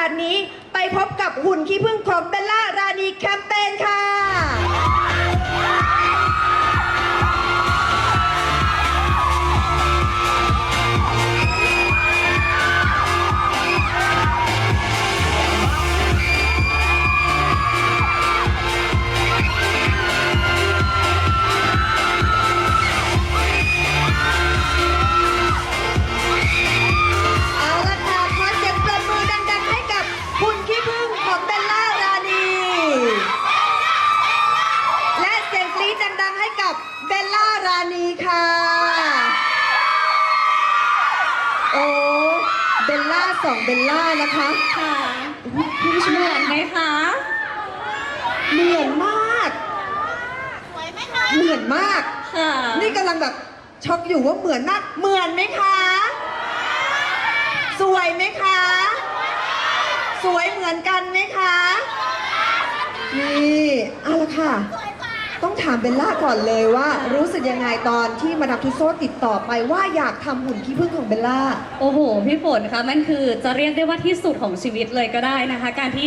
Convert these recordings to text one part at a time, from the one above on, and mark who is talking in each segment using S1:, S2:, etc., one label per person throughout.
S1: นาดนี้ไปพบกับหุ่นขี้พึ่งของเบลล่ารานีแคมเปญค่ะ สองเบลล่านะคะ
S2: ค่ะ
S1: อุ๊ยพี่ผู้ชม
S2: เหมือนไหมคะ
S1: เหมือนมากเหมือนมาก
S2: ค่ะ
S1: นี่กำลังแบบช็อกอยู่ว่าเหมือนมาก เหมือนไหมคะ สวยไหมคะ สวยเหมือนกันไหมคะ นี่เอาละค่ะ ต้องถามเบลล่าก่อนเลยว่า รู้สึกยังไงตอนที่มาดามทุสโซติดต่อไปว่าอยากทำหุ่นขี้ผึ้งของเบลล่า
S2: โอ้โห พี่ฝนคะมันคือจะเรียกได้ว่าที่สุดของชีวิตเลยก็ได้นะคะ การที่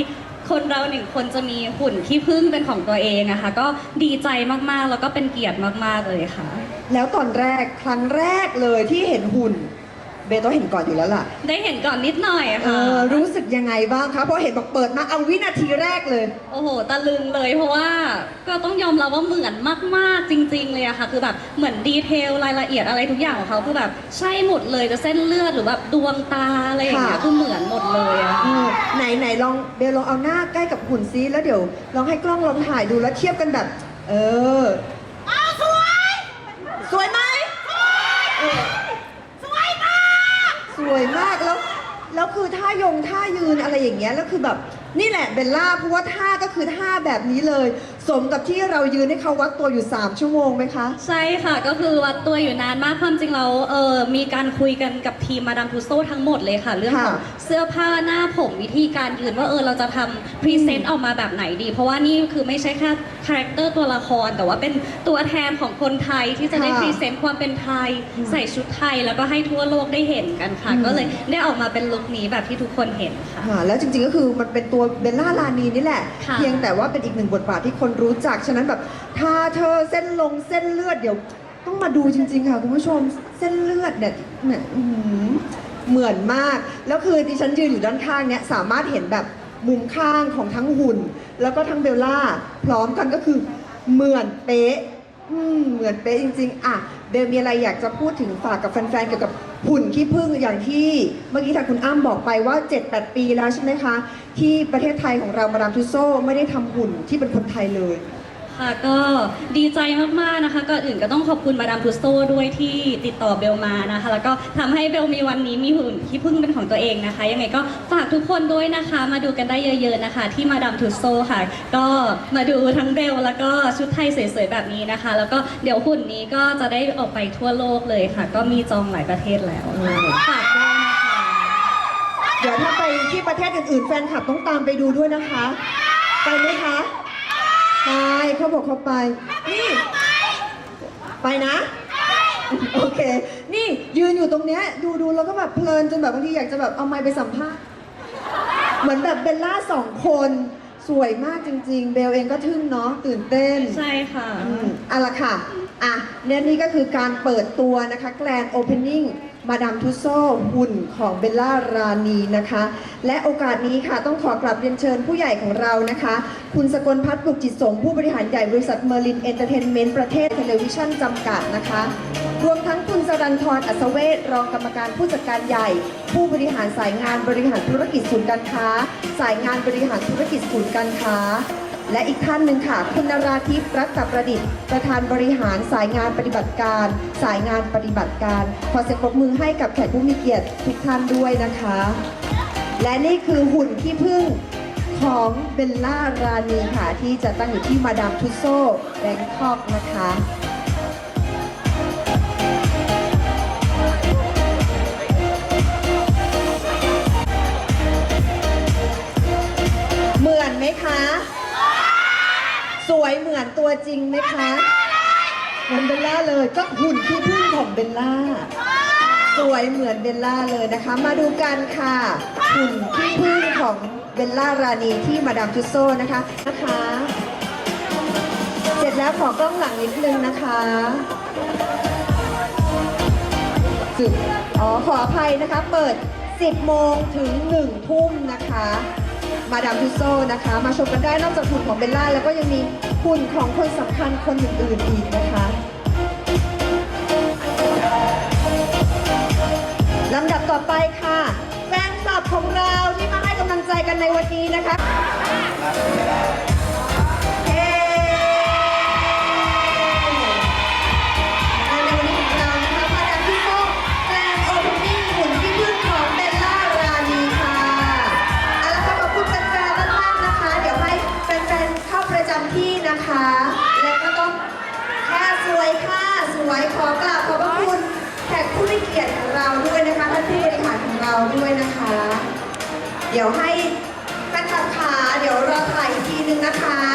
S2: คนเราหนึ่งคนจะมีหุ่นขี้ผึ้งเป็นของตัวเองอะคะ ก็ดีใจมากๆ แล้วก็เป็นเกียรติมากๆเลยค่ะ
S1: แล้วตอนแรกครั้งแรกเลยที่เห็นหุ่น เบลต้องเห็นก่อนอยู่แล้วล่ะ
S2: ได้เห็นก่อนนิดหน่อย
S1: เอ
S2: ค่ะ
S1: อรู้สึกยังไงบ้างคะเพราะเห็นบอกเปิดมาเอาวินาทีแรกเลย
S2: โอ้โห ตะลึงเลยเพราะว่าก็ต้องยอมรับว่าเหมือนมาก ๆ จริง ๆ เลยอะค่ะ คือแบบเหมือนดีเทลรายละเอียดอะไรทุกอย่างของเขาคือแบบใช่หมดเลยจะเส้นเลือดหรือแบบดวงตาอะไรอย่างเงี้ย
S1: ค่ะ
S2: คือเหมือนหมดเลยอะ
S1: เออไหนไหนลองเบลลองเอาหน้าใกล้กับหุ่นซิแล้วเดี๋ยวลองให้กล้องลองถ่ายดูแล้วเทียบกันแบบ เอออ้าวสวย สวยไหมเออสวยมาก ส วยมากแล้วแล้วคือท่ายงท่ายืนอะไรอย่างเงี้ยแล้วคือแบบนี่แหละเบลล่าเพราะว่าท่าก็คือท่าแบบนี้เลยสมกับที่เรายืนให้เขาวัดตัวอยู่ 3 ชั่วโมงไหมคะ
S2: ใช่ค่ะก็คือวัดตัวอยู่นานมากความจริงแล้วเออมีการคุยกันกับทีมมาดามทูโซทั้งหมดเลยค่ะ เรื่องของ
S1: ค่ะ
S2: เสื้อผ้าหน้าผมวิธีการยืนว่าเออเราจะทำพรีเซนต์ออกมาแบบไหนดี เพราะว่านี่คือไม่ใช่แค่คาแรคเตอร์ตัวละคร แต่ว่าเป็นตัวแทนของคนไทยที่จะได้
S1: ค่ะ
S2: พรีเซนต์ความเป็นไทย
S1: อืม
S2: ใส่ชุดไทยแล้วก็ให้ทั่วโลกได้เห็นกันค่ะ
S1: อืม
S2: ก็เลยได้ออกมาเป็นลุคนี้แบบที่ทุกคนเห็นค่ะ
S1: ค่ะแล้วจริงๆก็คือมันเป็นตัวเบลล่าลานีนี่แหละ
S2: ค่ะ
S1: เพียงแต่ว่าเป็นอีกหนึ่งบทบาทที่คนรู้จัก ฉะนั้นแบบถ้าเธอเส้นลงเส้นเลือดเดี๋ยว ต้องมาดูจริง ๆ ค่ะคุณผู้ชมเส้นเลือดเนี่ยเนี่ยอื้อหือเหมือนมาก แล้วคือดิฉันยืนอยู่ด้านข้างเนี่ยสามารถเห็นแบบมุมข้างของทั้งหุ่น แล้วก็ทั้งเบลล่า พร้อมกันก็คือเหมือนเป๊ะอืมเหมือนเป๊ะจริง ๆ อะเบลมีอะไรอยากจะพูดถึงฝากกับแฟนๆเกี่ยวกับ หุ่นขี้ผึ้งอย่างที่เมื่อกี้ทางคุณอ้ำบอกไปว่า 7-8 ปีแล้วใช่ไหมคะ ที่ประเทศไทยของเรามาดามทุสโซไม่ได้ทำหุ่นที่เป็นคนไทยเลย
S2: ค่ะก็ดีใจมากๆนะคะก่อนอื่นก็ต้องขอบคุณมาดามทุสโซด้วยที่ติดต่อเบลมานะคะ แล้วก็ทำให้เบลมีวันนี้มีหุ่นที่พึ่งเป็นของตัวเองนะคะ ยังไงก็ฝากทุกคนด้วยนะคะ มาดูกันได้เยอะๆนะคะ ที่มาดามทุสโซค่ะ ก็มาดูทั้งเบลแล้วก็ชุดไทยสวยๆแบบนี้นะคะ แล้วก็เดี๋ยวหุ่นนี้ก็จะได้ออกไปทั่วโลกเลยค่ะ ก็มีจองหลายประเทศแล้ว
S1: อืม
S2: ฝากด้วยนะคะ
S1: เดี๋ยวถ้าไปที่ประเทศอื่นๆแฟนคลับต้องตามไปดูด้วยนะคะ ไปไหมคะ ไปเขาบอกเขาไป นี่ ไปนะ โอเค นี่ยืนอยู่ตรงเนี้ยดูดูแล้วก็แบบเพลินจนแบบบางทีอยากจะแบบเอาไมค์ไปสัมภาษณ์ เหมือนแบบเบลล่าสองคนสวยมากจริง ๆ เบลเองก็ทึ่งเนาะตื่นเต้น
S2: ใช่ค่ะ
S1: อืมเอาละค่ะ อะเนี่ยนี่ก็คือการเปิดตัวนะคะแกลนโอเพนนิ่งมาดามทุโซหุ่นของเบลล่ารานีนะคะ และโอกาสนี้ค่ะต้องขอกลับเรียนเชิญผู้ใหญ่ของเรานะคะ คุณสกลพัฒน์ปลุกจิตสงผู้บริหารใหญ่บริษัทเมอร์ลินเอนเตอร์เทนเมนต์ประเทศเทเลวิชั่นจำกัดนะคะ รวมทั้งคุณสรันทรอัศเวศรองกรรมการผู้จัดการใหญ่ ผู้บริหารสายงานบริหารธุรกิจศูนย์การค้า สายงานบริหารธุรกิจศูนย์การค้า และอีกท่านหนึ่งค่ะ คุณนราทิพย์รัตประดิษฐ์ ประธานบริหารสายงานปฏิบัติการ สายงานปฏิบัติการ ขอเสียงปรบมือให้กับแขกผู้มีเกียรติทุกท่านด้วยนะคะ และนี่คือหุ่นที่พึ่งของเบลล่ารานีค่ะ ที่จะตั้งอยู่ที่มาดามทุโซแบงคอกนะคะ สวยเหมือนตัวจริงไหมคะเหมือนเบลล่าเลยก็หุ่นที่พึ่งของเบลล่า สวยเหมือนเบลล่าเลยนะคะ มาดูกันค่ะหุ่นขี้ผึ้งของเบลล่ารานีที่มาดามทุสโซนะคะนะคะ เสร็จแล้วขอกล้องหลังนิดนึงนะคะจุดอ๋อขออภัยนะคะ เปิด 10 โมงถึง 1 ทุ่มนะคะ มาดามทุโซนะคะ มาชมกันได้นอกจากหุ่นของเบลล่าแล้วก็ยังมีหุ่นของคนสำคัญคนอื่นๆอีกนะคะ เดี๋ยวให้แฟนคลับขาเดี๋ยวรอถ่ายอีกทีนึงนะคะ